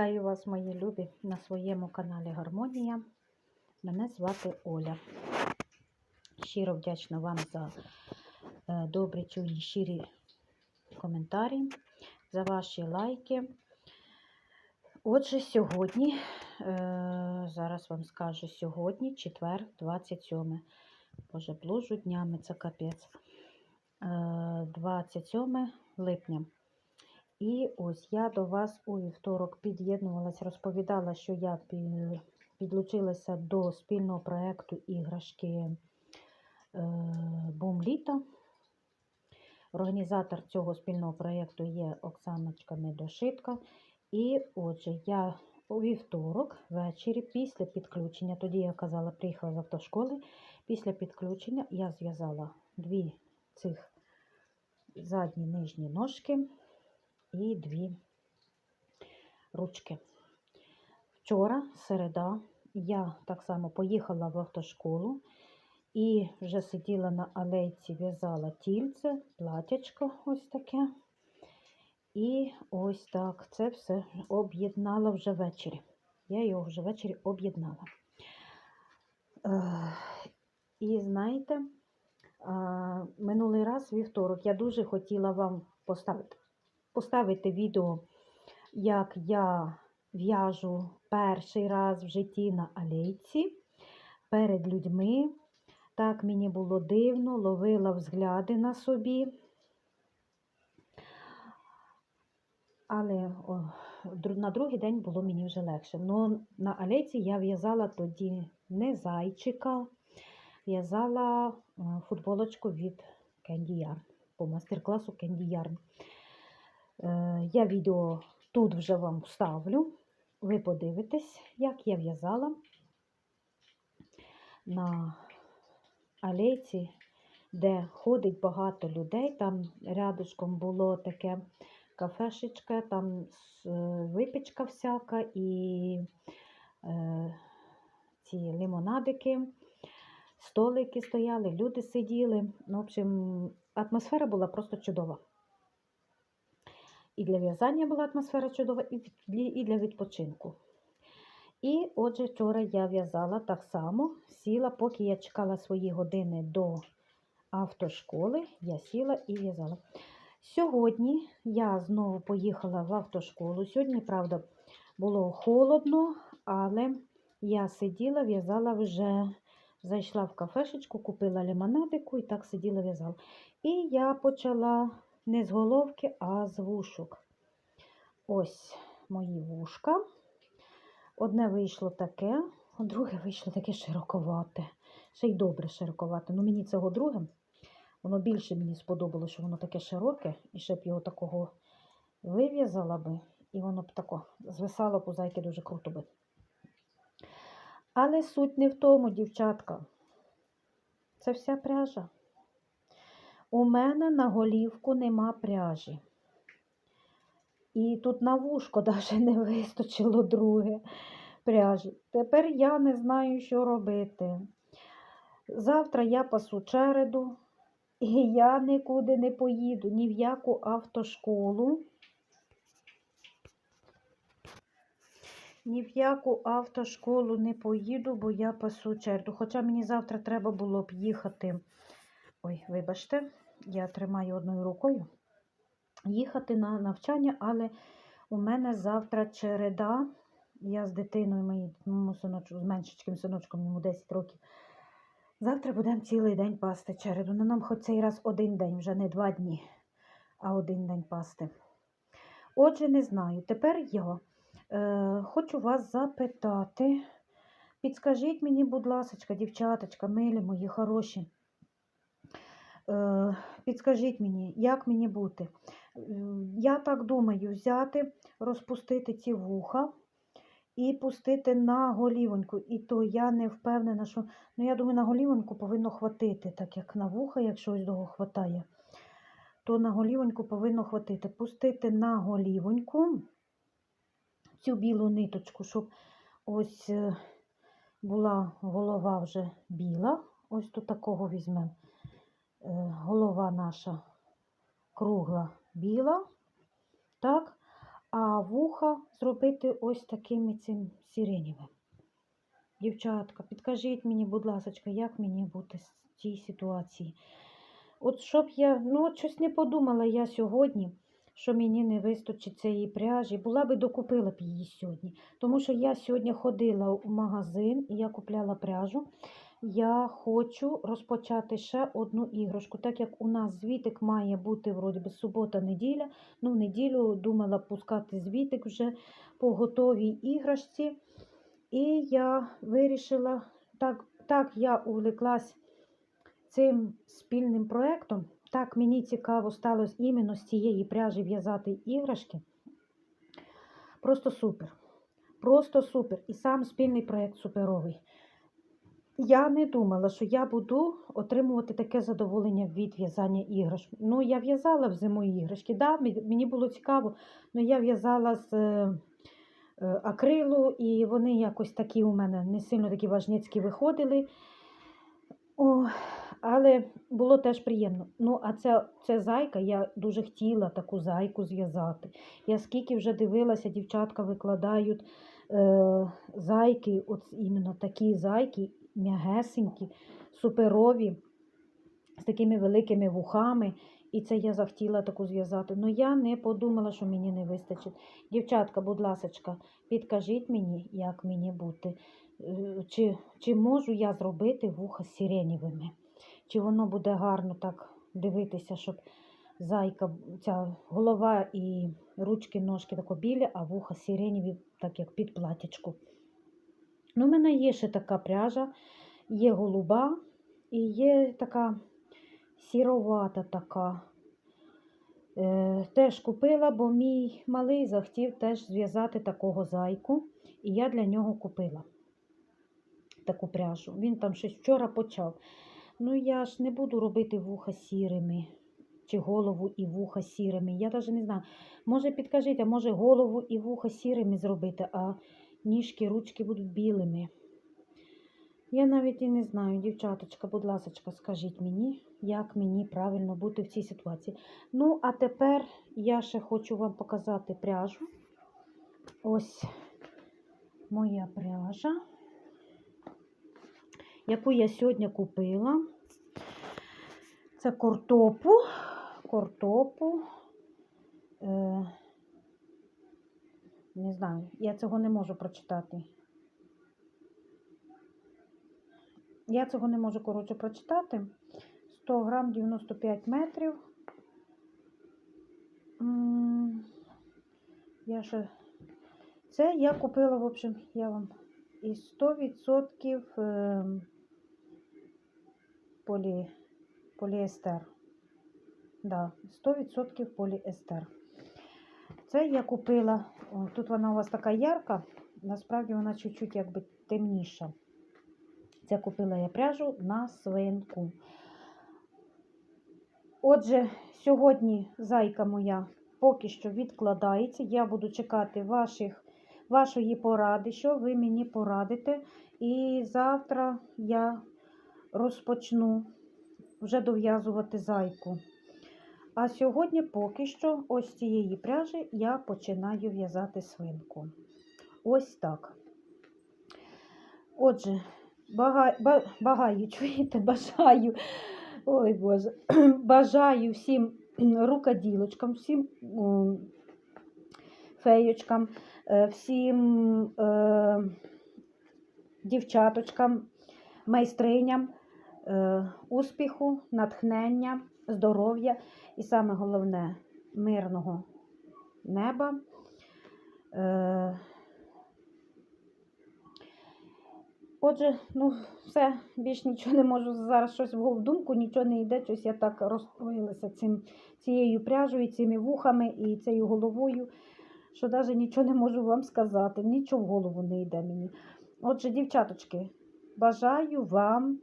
Вітаю вас, мої любі, на своєму каналі Гармонія. Мене звати Оля. Щиро вдячна вам за е, добрі, чуйні, щирі коментарі, за ваші лайки. Отже, сьогодні, е, зараз вам скажу, сьогодні, четвер, 27. Боже, блужу днями, це капець. Е, 27 липня. І ось я до вас у вівторок під'єднувалась, розповідала, що я підлучилася до спільного проєкту іграшки е, Бум. Організатор цього спільного проєкту є Оксаночка Недошитка. І отже, я у вівторок ввечері після підключення, тоді я казала, приїхала з автошколи. Після підключення я зв'язала дві цих задні нижні ножки і дві ручки. Вчора, середа, я так само поїхала в автошколу і вже сиділа на алейці, в'язала тільце, платячко ось таке. І ось так це все об'єднала вже ввечері. Я його вже ввечері об'єднала. І знаєте, минулий раз, вівторок, я дуже хотіла вам поставити поставити відео, як я в'яжу перший раз в житті на алейці перед людьми. Так мені було дивно, ловила взгляди на собі. Але о, на другий день було мені вже легше. Но на алейці я в'язала тоді не зайчика, в'язала е, футболочку від Candy Yarn по мастер-класу Candy Yarn. Е, Я відео тут вже вам вставлю. Ви подивитесь, як я в'язала на алейці, де ходить багато людей. Там рядышком було таке кафешечка, там е, випічка всяка і е, ці лимонадики, столики стояли, люди сиділи. Ну, в общем, атмосфера була просто чудова. І для в'язання була атмосфера чудова, і для відпочинку. І отже, вчора я в'язала так само, сіла, поки я чекала свої години до автошколи, я сіла і в'язала. Сьогодні я знову поїхала в автошколу. Сьогодні, правда, було холодно, але я сиділа, в'язала вже, зайшла в кафешечку, купила лимонадику і так сиділа, в'язала. І я почала не з головки, а з вушок. Ось мої вушка. Одне вийшло таке, друге вийшло таке широковате. Ще й добре широковате. Ну, мені цього друге, воно більше мені сподобалося, що воно таке широке, і ще б його такого вив'язала би, і воно б тако звисало по зайки дуже круто би. Але суть не в тому, дівчатка. Це вся пряжа. У мене на голівку нема пряжі. І тут на вушко навіть не вистачило друге пряжі. Тепер я не знаю, що робити. Завтра я пасу череду, і я нікуди не поїду, ні в яку автошколу. Ні в яку автошколу не поїду, бо я пасу череду. Хоча мені завтра треба було б їхати. Ой, вибачте, я тримаю одною рукою. Їхати на навчання, але у мене завтра череда. Я з дитиною, моїм синочку, з меншечким синочком, йому 10 років. Завтра будемо цілий день пасти череду. Ну, нам хоч цей раз один день, вже не два дні, а один день пасти. Отже, не знаю. Тепер я е, хочу вас запитати. Підскажіть мені, будь ласка, дівчаточка, милі мої хороші. Е, підскажіть мені, як мені бути? Я так думаю, взяти, розпустити ці вуха і пустити на голівоньку. І то я не впевнена, що. Ну, я думаю, на голівоньку повинно хватити, так як на вуха, якщо ось довго хватає, то на голівоньку повинно хватити. Пустити на голівоньку цю білу ниточку, щоб ось е, була голова вже біла. Ось тут такого візьмемо. Е, Голова наша кругла біла. Так? а вуха зробити ось такими цим сиренєвим. Дівчатка, підкажіть мені, будь ласка, як мені бути в цій ситуації? От щоб я, ну щось не подумала я сьогодні, що мені не вистачить цієї пряжі. Була би докупила б її сьогодні. Тому що я сьогодні ходила в магазин і я купляла пряжу. Я хочу розпочати ще одну іграшку. Так як у нас звітик має бути вроді би субота-неділя. Ну, в неділю думала пускати звітик вже по готовій іграшці. І я вирішила, так, так я увлеклась цим спільним проєктом, так мені цікаво стало іменно з цієї пряжі в'язати іграшки. Просто супер. Просто супер. І сам спільний проєкт суперовий. Я не думала, що я буду отримувати таке задоволення від в'язання іграшок. Ну, я в'язала в зиму іграшки, да, мені було цікаво, але я в'язала з е, акрилу, і вони якось такі у мене не сильно такі важницькі виходили. О, але було теж приємно. Ну, а це, це зайка, я дуже хотіла таку зайку зв'язати. Я скільки вже дивилася, дівчатка викладають е, зайки, от іменно такі зайки, м'ягесенькі, суперові, з такими великими вухами. І це я захотіла таку зв'язати. Ну я не подумала, що мені не вистачить. Дівчатка, будь ласочка, підкажіть мені, як мені бути. Е, Чи, чи можу я зробити вуха сиренєвими? Чи воно буде гарно так дивитися, щоб зайка, ця голова і ручки, ножки тако білі, а вуха сиренєві, так як під платячку. Ну, у мене є ще така пряжа, є голуба і є така сіровата така. Е, теж купила, бо мій малий захотів теж зв'язати такого зайку, і я для нього купила таку пряжу. Він там щось вчора почав. Ну, я ж не буду робити вуха сірими, чи голову і вуха сірими. Я навіть не знаю. Може, підкажіть, а може голову і вуха сірими зробити, а ніжки, ручки будуть білими. Я навіть і не знаю, дівчаточка, будь ласочка, скажіть мені, як мені правильно бути в цій ситуації. Ну, а тепер я ще хочу вам показати пряжу. Ось моя пряжа, яку я сьогодні купила. Це кортопу. Кортопу. Е, не знаю, я цього не можу прочитати. Я цього не можу, коротше, прочитати. 100 грам 95 метрів. Я ще... Це я купила, в общем, я вам і 100% ем, полі... поліестер. Да, 100% поліестер. Це я купила, о, тут вона у вас така ярка, насправді вона чуть-чуть якби темніша. Це купила я пряжу на свинку. Отже, сьогодні зайка моя поки що відкладається. Я буду чекати ваших, вашої поради, що ви мені порадите. І завтра я розпочну вже дов'язувати зайку. А сьогодні поки що ось цієї пряжі я починаю в'язати свинку. Ось так. Отже, бага, багаю, чуєте, бажаю. Ой Боже, бажаю всім рукоділочкам, всім феєчкам, е, всім е, дівчаточкам, майстриням, е, успіху, натхнення, здоров'я і саме головне мирного неба. Е, Отже, ну все, більш нічого не можу зараз щось в думку, нічого не йде, щось я так розстроїлася цим, цією пряжею, цими вухами і цією головою, що навіть нічого не можу вам сказати, нічого в голову не йде мені. Отже, дівчаточки, бажаю вам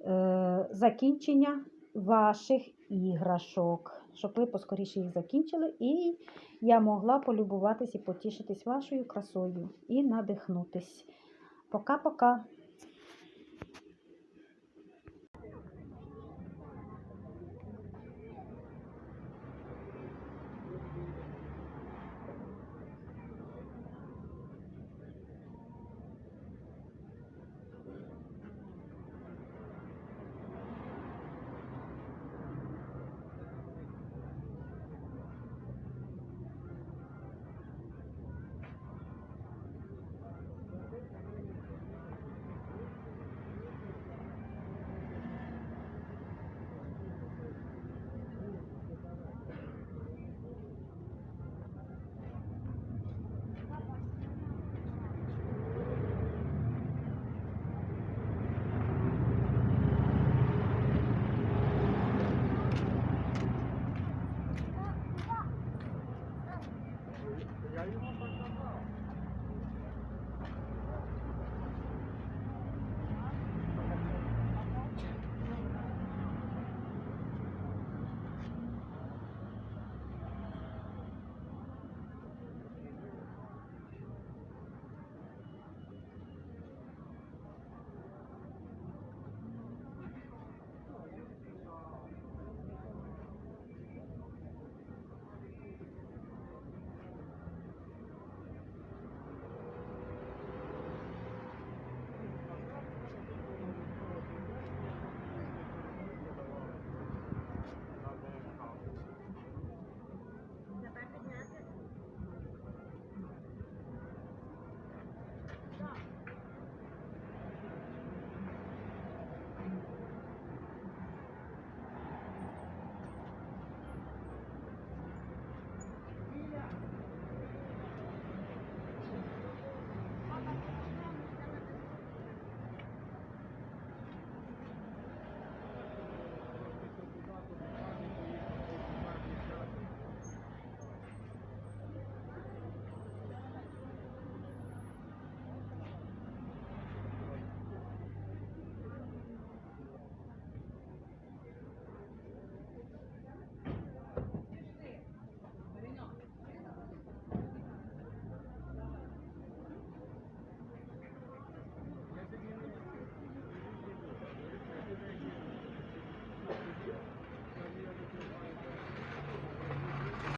е, закінчення ваших іграшок, щоб ви поскоріше їх закінчили, і я могла полюбуватись і потішитись вашою красою і надихнутись. Пока-пока.